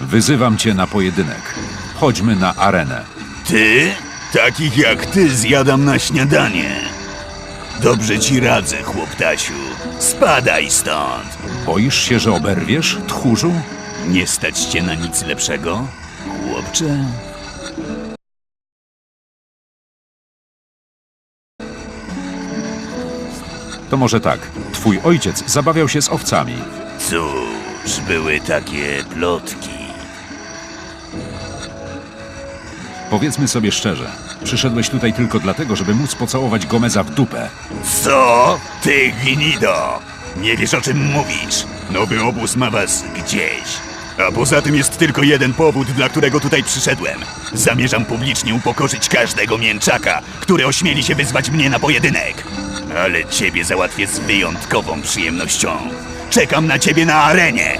Wyzywam cię na pojedynek. Chodźmy na arenę. Ty? Takich jak ty zjadam na śniadanie. Dobrze ci radzę, chłoptasiu. Spadaj stąd. Boisz się, że oberwiesz, tchórzu? Nie stać cię na nic lepszego, chłopcze? To może tak. Twój ojciec zabawiał się z owcami. Cóż, były takie plotki. Powiedzmy sobie szczerze. Przyszedłeś tutaj tylko dlatego, żeby móc pocałować Gomeza w dupę. Co? Ty gnido! Nie wiesz o czym mówisz. Nowy obóz ma was gdzieś. A poza tym jest tylko jeden powód, dla którego tutaj przyszedłem. Zamierzam publicznie upokorzyć każdego mięczaka, który ośmieli się wyzwać mnie na pojedynek. Ale ciebie załatwię z wyjątkową przyjemnością. Czekam na ciebie na arenie.